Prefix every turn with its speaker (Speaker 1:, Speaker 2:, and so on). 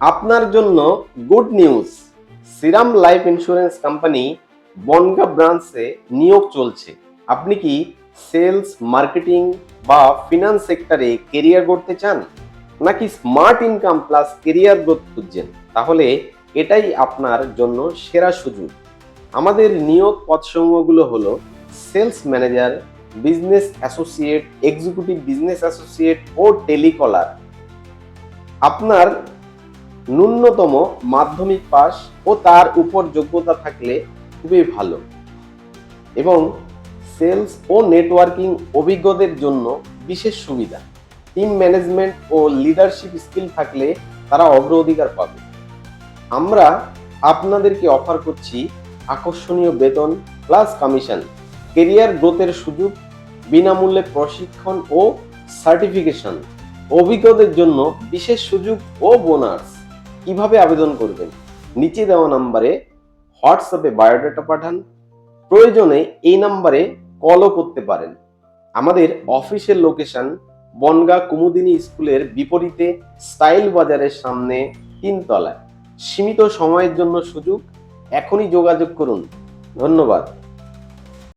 Speaker 1: আপনার জন্য good news. Shriram life insurance company Bongaon ব্রাঞ্চে নিয়োগ চলছে। আপনি কি সেলস, মার্কেটিং বা ফিনান্স সেক্টরে কেরিয়ার গড়তে চান? নাকি smart income plus career growth খুঁজছেন? তাহলে এটাই আপনার জন্য সেরা সুযোগ। আমাদের নিয়োগ পদসমূহগুলো হলো sales manager, business associate, executive business associate ও টেলিকলার। আপনার ন্যূনতম মাধ্যমিক পাস ও তার উপর যোগ্যতা থাকলে খুবই ভালো। এবং সেলস ও নেটওয়ার্কিং অভিজ্ঞদের জন্য বিশেষ সুবিধা। টিম ম্যানেজমেন্ট ও লিডারশিপ স্কিল থাকলে তারা অগ্রাধিকার পাবে। আমরা আপনাদেরকে অফার করছি আকর্ষণীয় বেতন প্লাস কমিশন, কেরিয়ার গ্রোথের সুযোগ, বিনামূল্যে প্রশিক্ষণ ও সার্টিফিকেশন। অভিজ্ঞদের জন্য বিশেষ সুযোগ ও বোনাস। কীভাবে আবেদন করবেন? নিচে দেওয়া নাম্বারে হোয়াটসঅ্যাপে বায়োডাটা পাঠান। প্রয়োজনে এই নাম্বারে কলও করতে পারেন। আমাদের অফিসের লোকেশন বনগা কুমুদিনী স্কুলের বিপরীতে স্টাইল বাজারের সামনে তিনতলায়। সীমিত সময়ের জন্য সুযোগ। এখনই যোগাযোগ করুন। ধন্যবাদ।